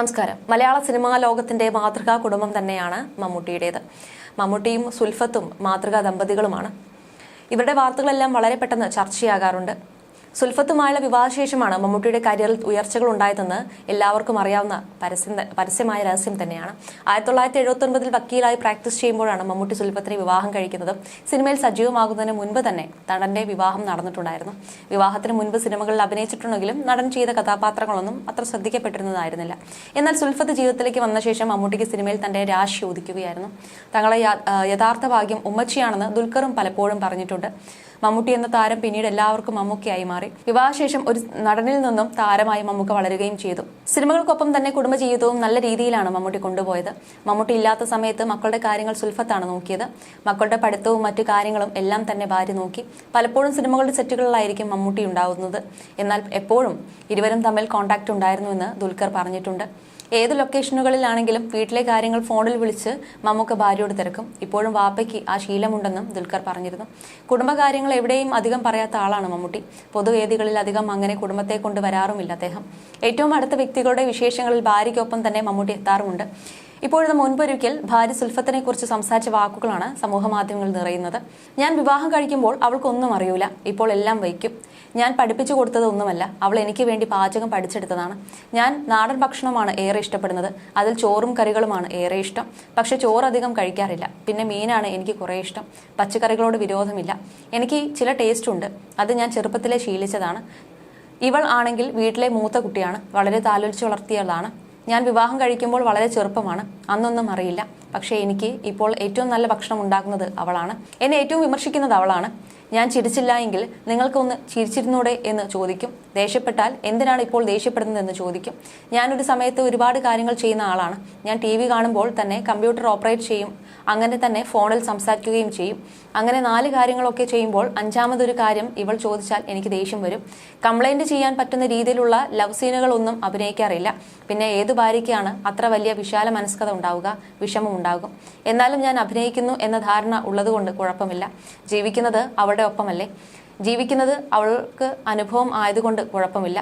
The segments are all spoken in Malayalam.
നമസ്കാരം. മലയാള സിനിമാ ലോകത്തിന്റെ മാതൃകാ കുടുംബം തന്നെയാണ് മമ്മൂട്ടിയുടേത്. മമ്മൂട്ടിയും സുൽഫത്തും മാതൃകാ ദമ്പതികളുമാണ് ഇവരുടെ വാർത്തകളെല്ലാം വളരെ പെട്ടെന്ന് ചർച്ചയാകാറുണ്ട്. സുൽഫത്തുമായുള്ള വിവാഹശേഷമാണ് മമ്മൂട്ടിയുടെ കരിയറിൽ ഉയർച്ചകൾ ഉണ്ടായതെന്ന് എല്ലാവർക്കും അറിയാവുന്ന പരസ്യം പരസ്യമായ രഹസ്യം തന്നെയാണ്. ആയിരത്തി തൊള്ളായിരത്തി എഴുപത്തി ഒൻപതിൽ വക്കീലായി പ്രാക്ടീസ് ചെയ്യുമ്പോഴാണ് മമ്മൂട്ടി സുൽഫത്തിനെ വിവാഹം കഴിക്കുന്നത്. സിനിമയിൽ സജീവമാകുന്നതിന് മുൻപ് തന്നെ നടന്റെ വിവാഹം നടന്നിട്ടുണ്ടായിരുന്നു. വിവാഹത്തിന് മുൻപ് സിനിമകളിൽ അഭിനയിച്ചിട്ടുണ്ടെങ്കിലും നടൻ ചെയ്ത കഥാപാത്രങ്ങളൊന്നും അത്ര ശ്രദ്ധിക്കപ്പെട്ടിരുന്നതായിരുന്നില്ല. എന്നാൽ സുൽഫത്ത് ജീവിതത്തിലേക്ക് വന്ന ശേഷം മമ്മൂട്ടിക്ക് സിനിമയിൽ തന്റെ രാശി ഉദിക്കുകയായിരുന്നു തങ്ങളെ യഥാർത്ഥ ഭാഗ്യം ഉമ്മച്ചിയാണെന്ന് ദുൽഖറും പലപ്പോഴും പറഞ്ഞിട്ടുണ്ട്. മമ്മൂട്ടി എന്ന താരം പിന്നീട് എല്ലാവർക്കും മമ്മൂക്കയായി മാറി. വിവാഹശേഷം ഒരു നടനിൽ നിന്നും താരമായി മമ്മൂക്ക വളരുകയും ചെയ്തു. സിനിമകൾക്കൊപ്പം തന്നെ കുടുംബജീവിതവും നല്ല രീതിയിലാണ് മമ്മൂട്ടി കൊണ്ടുപോയത്. മമ്മൂട്ടി ഇല്ലാത്ത സമയത്ത് മക്കളുടെ കാര്യങ്ങൾ സുൽഫത്താണ് നോക്കിയത്. മക്കളുടെ പഠിത്തവും മറ്റു കാര്യങ്ങളും എല്ലാം തന്നെ ഭാര്യ നോക്കി. പലപ്പോഴും സിനിമകളുടെ സെറ്റുകളിലായിരിക്കും മമ്മൂട്ടി ഉണ്ടാവുന്നത്. എന്നാൽ എപ്പോഴും ഇരുവരും തമ്മിൽ കോൺടാക്ട് ഉണ്ടായിരുന്നുവെന്ന് ദുൽഖർ പറഞ്ഞിട്ടുണ്ട്. ഏത് ലൊക്കേഷനുകളിലാണെങ്കിലും വീട്ടിലെ കാര്യങ്ങൾ ഫോണിൽ വിളിച്ച് മമ്മൂക്ക ഭാര്യയോട് തിരക്കും. ഇപ്പോഴും വാപ്പയ്ക്ക് ആ ശീലമുണ്ടെന്നും ദുൽഖർ പറഞ്ഞിരുന്നു. കുടുംബകാര്യങ്ങൾ എവിടെയും അധികം പറയാത്ത ആളാണ് മമ്മൂട്ടി. പൊതുവേദികളിൽ അധികം അങ്ങനെ കുടുംബത്തെ കൊണ്ട് വരാറുമില്ല അദ്ദേഹം. ഏറ്റവും അടുത്ത വ്യക്തികളുടെ വിശേഷങ്ങളിൽ ഭാര്യയ്ക്കൊപ്പം തന്നെ മമ്മൂട്ടി എത്താറുമുണ്ട്. ഇപ്പോഴത്തെ മുൻപൊരിക്കൽ ഭാര്യ സുൽഫത്തിനെ കുറിച്ച് സംസാരിച്ച വാക്കുകളാണ് സമൂഹ മാധ്യമങ്ങളിൽ നിറയുന്നത്. ഞാൻ വിവാഹം കഴിക്കുമ്പോൾ അവൾക്കൊന്നും അറിയൂല. ഇപ്പോൾ എല്ലാം വയ്ക്കും. ഞാൻ പഠിപ്പിച്ചു കൊടുത്തത് ഒന്നുമല്ല അവൾ എനിക്ക് വേണ്ടി പാചകം പഠിച്ചെടുത്തതാണ്. ഞാൻ നാടൻ ഭക്ഷണമാണ് ഏറെ ഇഷ്ടപ്പെടുന്നത്. അതിൽ ചോറും കറികളുമാണ് ഏറെ ഇഷ്ടം. പക്ഷെ ചോറ് അധികം കഴിക്കാറില്ല. പിന്നെ മീനാണ് എനിക്ക് കുറേ ഇഷ്ടം. പച്ചക്കറികളോട് വിരോധമില്ല. എനിക്ക് ചില ടേസ്റ്റ് ഉണ്ട്. അത് ഞാൻ ചെറുപ്പത്തിലെ ശീലിച്ചതാണ്. ഇവൾ ആണെങ്കിൽ വീട്ടിലെ മൂത്ത കുട്ടിയാണ്. വളരെ താലോലിച്ച് വളർത്തിയതാണ് ഞാൻ വിവാഹം കഴിക്കുമ്പോൾ വളരെ ചെറുപ്പമാണ്. അന്നൊന്നും അറിയില്ല. പക്ഷേ എനിക്ക് ഇപ്പോൾ ഏറ്റവും നല്ല ഭക്ഷണം ഉണ്ടാക്കുന്നത് അവളാണ്. എന്നെ ഏറ്റവും വിമർശിക്കുന്നത് അവളാണ്. ഞാൻ ചിരിച്ചില്ല എങ്കിൽ നിങ്ങൾക്കൊന്ന് ചിരിച്ചിരുന്നൂടെ എന്ന് ചോദിക്കും. ദേഷ്യപ്പെട്ടാൽ എന്തിനാണ് ഇപ്പോൾ ദേഷ്യപ്പെടുന്നത് എന്ന് ചോദിക്കും. ഞാനൊരു സമയത്ത് ഒരുപാട് കാര്യങ്ങൾ ചെയ്യുന്ന ആളാണ്. ഞാൻ ടി വി കാണുമ്പോൾ തന്നെ കമ്പ്യൂട്ടർ ഓപ്പറേറ്റ് ചെയ്യും. അങ്ങനെ തന്നെ ഫോണിൽ സംസാരിക്കുകയും ചെയ്യും. അങ്ങനെ നാല് കാര്യങ്ങളൊക്കെ ചെയ്യുമ്പോൾ അഞ്ചാമതൊരു കാര്യം ഇവൾ ചോദിച്ചാൽ എനിക്ക് ദേഷ്യം വരും. കംപ്ലൈന്റ് ചെയ്യാൻ പറ്റുന്ന രീതിയിലുള്ള ലവ് സീനുകളൊന്നും അഭിനയിക്കാറില്ല. പിന്നെ ഏത് ഭാര്യയ്ക്കാണ് അത്ര വലിയ വിശാല മനസ്കത ഉണ്ടാവുക വിഷമം ഉണ്ടാകും? എന്നാലും ഞാൻ അഭിനയിക്കുന്നു എന്ന ധാരണ ഉള്ളതുകൊണ്ട് കുഴപ്പമില്ല. ജീവിക്കുന്നത് അവളുടെ ഒപ്പമല്ലേ? ജീവിക്കുന്നത് അവൾക്ക് അനുഭവം ആയതുകൊണ്ട് കുഴപ്പമില്ല.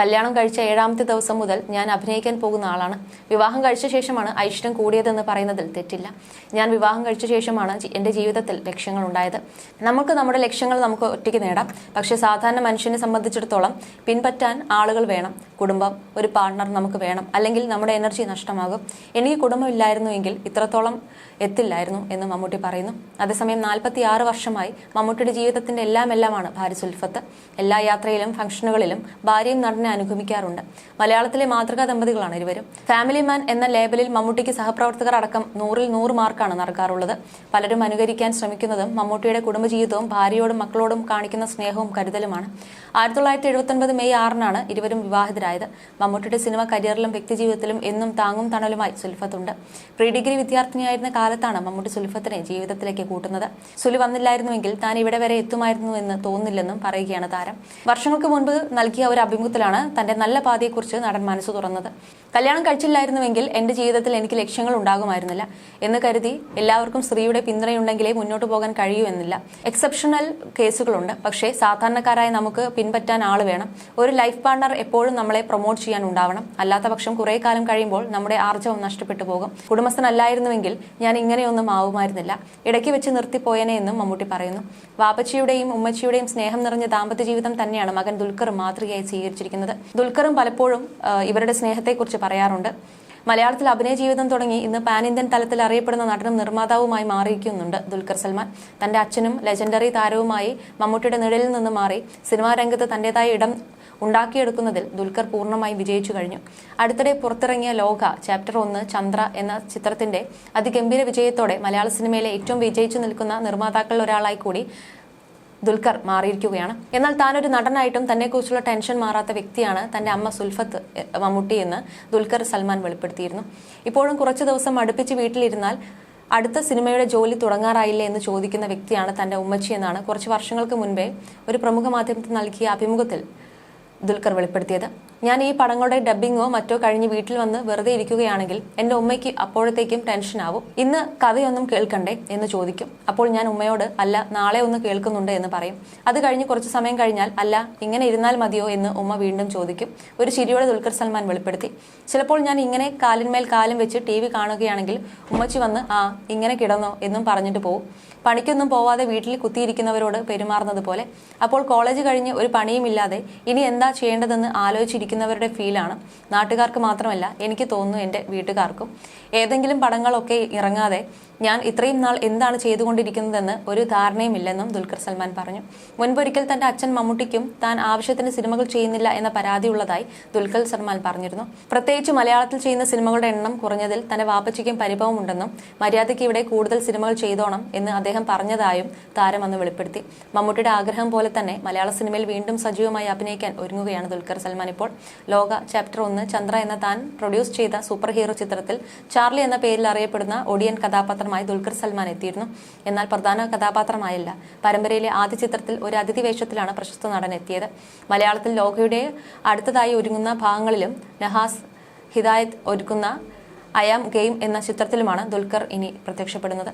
കല്യാണം കഴിച്ച ഏഴാമത്തെ ദിവസം മുതൽ ഞാൻ അഭിനയിക്കാൻ പോകുന്ന ആളാണ്. വിവാഹം കഴിച്ച ശേഷമാണ് ഐശ്വര്യം കൂടിയതെന്ന് പറയുന്നതിൽ തെറ്റില്ല. ഞാൻ വിവാഹം കഴിച്ച ശേഷമാണ് എന്റെ ജീവിതത്തിൽ ലക്ഷ്യങ്ങൾ ഉണ്ടായത്. നമുക്ക് നമ്മുടെ ലക്ഷ്യങ്ങൾ നമുക്ക് ഒറ്റയ്ക്ക് നേടാം. പക്ഷേ സാധാരണ മനുഷ്യനെ സംബന്ധിച്ചിടത്തോളം പിൻപറ്റാൻ ആളുകൾ വേണം. കുടുംബം ഒരു പാർട്ണർ നമുക്ക് വേണം. അല്ലെങ്കിൽ നമ്മുടെ എനർജി നഷ്ടമാകും. എനിക്ക് കുടുംബമില്ലായിരുന്നുവെങ്കിൽ ഇത്രത്തോളം എത്തില്ലായിരുന്നു എന്ന് മമ്മൂട്ടി പറയുന്നു. അതേസമയം നാൽപ്പത്തി ആറ് വർഷമായി മമ്മൂട്ടിയുടെ ജീവിതത്തിന്റെ എല്ലാം എല്ലാമാണ് ഭാര്യ സുൽഫത്ത്. എല്ലാ യാത്രയിലും ഫംഗ്ഷനുകളിലും ഭാര്യയും നടനെ അനുഗമിക്കാറുണ്ട്. മലയാളത്തിലെ മാതൃകാ ദമ്പതികളാണ് ഇരുവരും. ഫാമിലി മാൻ എന്ന ലേബലിൽ മമ്മൂട്ടിക്ക് സഹപ്രവർത്തകർ അടക്കം നൂറിൽ നൂറ് മാർക്കാണ് നൽകാറുള്ളത്. പലരും അനുകരിക്കാൻ ശ്രമിക്കുന്നതും മമ്മൂട്ടിയുടെ കുടുംബജീവിതവും ഭാര്യയോടും മക്കളോടും കാണിക്കുന്ന സ്നേഹവും കരുതലുമാണ്. ആയിരത്തി തൊള്ളായിരത്തി എഴുപത്തൊൻപത് മെയ് ആറിനാണ് ഇരുവരും വിവാഹിതരായത്. മമ്മൂട്ടിയുടെ സിനിമ കരിയറിലും വ്യക്തിജീവിതത്തിലും എന്നും താങ്ങും തണലുമായി സുൽഫത്തുണ്ട്. പ്രീ ഡിഗ്രി വിദ്യാർത്ഥിനിയായിരുന്ന കാലത്താണ് മമ്മൂട്ടി സുൽഫത്തിനെ ജീവിതത്തിലേക്ക് കൂട്ടുന്നത്. സുലി വന്നില്ലായിരുന്നുവെങ്കിൽ താൻ ഇവിടെ വരെ എത്തുമായിരുന്നു എന്ന് തോന്നുന്നില്ലെന്നും പറയുകയാണ് താരം. വർഷങ്ങൾക്ക് മുൻപ് നൽകിയ ഒരു അഭിമുഖത്തിലാണ് തന്റെ നല്ല പാതയെക്കുറിച്ച് നടൻ മനസ്സ് തുറന്നത്. കല്യാണം കഴിച്ചില്ലായിരുന്നുവെങ്കിൽ എന്റെ ജീവിതത്തിൽ എനിക്ക് ലക്ഷ്യങ്ങൾ ഉണ്ടാകുമായിരുന്നില്ല എന്ന് കരുതി എല്ലാവർക്കും സ്ത്രീയുടെ പിന്തുണയുണ്ടെങ്കിലേ മുന്നോട്ട് പോകാൻ കഴിയൂ എന്നില്ല. എക്സെപ്ഷണൽ കേസുകളുണ്ട് പക്ഷേ സാധാരണക്കാരായ നമുക്ക് പിൻപറ്റാൻ ആൾ വേണം. ഒരു ലൈഫ് പാർട്ണർ എപ്പോഴും നമ്മളെ പ്രൊമോട്ട് ചെയ്യാൻ ഉണ്ടാവണം. അല്ലാത്ത പക്ഷം കുറേ കാലം കഴിയുമ്പോൾ നമ്മുടെ ആർജവം നഷ്ടപ്പെട്ടു പോകും. കുടുംബസ്ഥനല്ലായിരുന്നുവെങ്കിൽ ഞാൻ ഇങ്ങനെയൊന്നും ആവുമായിരുന്നില്ല. ഇടയ്ക്ക് വെച്ച് നിർത്തിപ്പോയനെ എന്നും മമ്മൂട്ടി പറയുന്നു. വാപ്പച്ചിയുടെയും ഉമ്മച്ചിയുടെയും സ്നേഹം നിറഞ്ഞ ദാമ്പത്യ ജീവിതം തന്നെയാണ് മകൻ ദുൽഖർ മാതൃകയായി സ്വീകരിച്ചിരിക്കുന്നത്. ദുൽഖറും പലപ്പോഴും ഇവരുടെ സ്നേഹത്തെക്കുറിച്ച് പറയാറുണ്ട്. മലയാളത്തിൽ അഭിനയ ജീവിതം തുടങ്ങി ഇന്ന് പാൻ ഇന്ത്യൻ തലത്തിൽ അറിയപ്പെടുന്ന നടനും നിർമ്മാതാവുമായി മാറിയിരിക്കുന്നുണ്ട് ദുൽഖർ സൽമാൻ. തന്റെ അച്ഛനും ലെജൻഡറി താരവുമായി മമ്മൂട്ടിയുടെ നിഴലിൽ നിന്ന് മാറി സിനിമാ രംഗത്ത് തന്റേതായ ഇടം ഉണ്ടാക്കിയെടുക്കുന്നതിൽ ദുൽഖർ പൂർണമായി വിജയിച്ചു കഴിഞ്ഞു. അടുത്തിടെ പുറത്തിറങ്ങിയ ലോക ചാപ്റ്റർ ഒന്ന് ചന്ദ്ര എന്ന ചിത്രത്തിന്റെ അതിഗംഭീര വിജയത്തോടെ മലയാള സിനിമയിലെ ഏറ്റവും വിജയിച്ചു നിൽക്കുന്ന നിർമ്മാതാക്കളിൽ ഒരാളായി കൂടി ദുൽഖർ മാറിയിരിക്കുകയാണ്. എന്നാൽ താനൊരു നടനായിട്ടും തന്നെക്കുറിച്ചുള്ള ടെൻഷൻ മാറാത്ത വ്യക്തിയാണ് തന്റെ അമ്മ സുൽഫത്ത് മമ്മൂട്ടി എന്ന് ദുൽഖർ സൽമാൻ വെളിപ്പെടുത്തിയിരുന്നു. ഇപ്പോഴും കുറച്ച് ദിവസം അടുപ്പിച്ച് വീട്ടിലിരുന്നാൽ അടുത്ത സിനിമയുടെ ജോലി തുടങ്ങാറായില്ലേ എന്ന് ചോദിക്കുന്ന വ്യക്തിയാണ് തന്റെ ഉമ്മച്ചി എന്നാണ് കുറച്ച് വർഷങ്ങൾക്ക് മുൻപേ ഒരു പ്രമുഖ മാധ്യമത്തിൽ നൽകിയ അഭിമുഖത്തിൽ ദുൽഖർ വെളിപ്പെടുത്തിയത്. ഞാൻ ഈ പടങ്ങളുടെ ഡബ്ബിങ്ങോ മറ്റോ കഴിഞ്ഞ് വീട്ടിൽ വന്ന് വെറുതെ ഇരിക്കുകയാണെങ്കിൽ എന്റെ ഉമ്മയ്ക്ക് അപ്പോഴത്തേക്കും ടെൻഷനാവും ഇന്ന് കഥയൊന്നും കേൾക്കണ്ടേ എന്ന് ചോദിക്കും. അപ്പോൾ ഞാൻ ഉമ്മയോട് അല്ല നാളെ ഒന്ന് കേൾക്കുന്നുണ്ട് എന്ന് പറയും. അത് കഴിഞ്ഞ് കുറച്ച് സമയം കഴിഞ്ഞാൽ അല്ല ഇങ്ങനെ ഇരുന്നാൽ മതിയോ എന്ന് ഉമ്മ വീണ്ടും ചോദിക്കും. ഒരു ചിരിയോടെ ദുൽഖർ സൽമാൻ വെളിപ്പെടുത്തി. ചിലപ്പോൾ ഞാൻ ഇങ്ങനെ കാലിന്മേൽ കാലം വെച്ച് ടി വി കാണുകയാണെങ്കിൽ ഉമ്മച്ചി വന്ന് ആ ഇങ്ങനെ കിടന്നോ എന്നും പറഞ്ഞിട്ട് പോകും പണിക്കൊന്നും പോവാതെ വീട്ടിൽ കുത്തിയിരിക്കുന്നവരോട് പെരുമാറുന്നത് പോലെ. അപ്പോൾ കോളേജ് കഴിഞ്ഞ് ഒരു പണിയുമില്ലാതെ ഇനി എന്താ ചെയ്യേണ്ടതെന്ന് ആലോചിച്ചിരിക്കുന്നവരുടെ ഫീലാണ്. നാട്ടുകാർക്ക് മാത്രമല്ല എനിക്ക് തോന്നുന്നു എന്റെ വീട്ടുകാർക്കും. ഏതെങ്കിലും പടങ്ങളൊക്കെ ഇറങ്ങാതെ ഞാൻ ഇത്രയും നാൾ എന്താണ് ചെയ്തുകൊണ്ടിരിക്കുന്നതെന്ന് ഒരു ധാരണയുമില്ലെന്നും ദുൽഖർ സൽമാൻ പറഞ്ഞു. മുൻപൊരിക്കൽ തന്റെ അച്ഛൻ മമ്മൂട്ടിക്കും താൻ ആവശ്യത്തിന് സിനിമകൾ ചെയ്യുന്നില്ല എന്ന പരാതിയുള്ളതായി ദുൽഖർ സൽമാൻ പറഞ്ഞിരുന്നു. പ്രത്യേകിച്ച് മലയാളത്തിൽ ചെയ്യുന്ന സിനിമകളുടെ എണ്ണം കുറഞ്ഞതിൽ തന്റെ വാപ്പച്ചിക്കും പരിഭവമുണ്ടെന്നും മര്യാദയ്ക്ക് ഇവിടെ കൂടുതൽ സിനിമകൾ ചെയ്തോണം എന്ന് അദ്ദേഹം പറഞ്ഞതായും താരം അന്ന് വെളിപ്പെടുത്തി. മമ്മൂട്ടിയുടെ ആഗ്രഹം പോലെ തന്നെ മലയാള സിനിമയിൽ വീണ്ടും സജീവമായി അഭിനയിക്കാൻ ഒരുങ്ങുകയാണ് ദുൽഖർ സൽമാൻ ഇപ്പോൾ. ലോക ചാപ്റ്റർ ഒന്ന് ചന്ദ്ര എന്ന താൻ പ്രൊഡ്യൂസ് ചെയ്ത സൂപ്പർ ഹീറോ ചിത്രത്തിൽ ചാർലി എന്ന പേരിൽ അറിയപ്പെടുന്ന ഒടിയൻ കഥാപാത്രമായി ദുൽഖർ സൽമാൻ എത്തിയിരുന്നു. എന്നാൽ പ്രധാന കഥാപാത്രമായല്ല. പരമ്പരയിലെ ആദ്യ ചിത്രത്തിൽ ഒരു അതിഥി വേഷത്തിലാണ് പ്രശസ്ത നടൻ എത്തിയത്. മലയാളത്തിൽ ലോകയുടെ അടുത്തതായി ഒരുങ്ങുന്ന ഭാഗങ്ങളിലും നഹാസ് ഹിദായത്ത് ഒരുക്കുന്ന ഐ ആം ഗെയിം എന്ന ചിത്രത്തിലുമാണ് ദുൽഖർ ഇനി പ്രത്യക്ഷപ്പെടുന്നത്.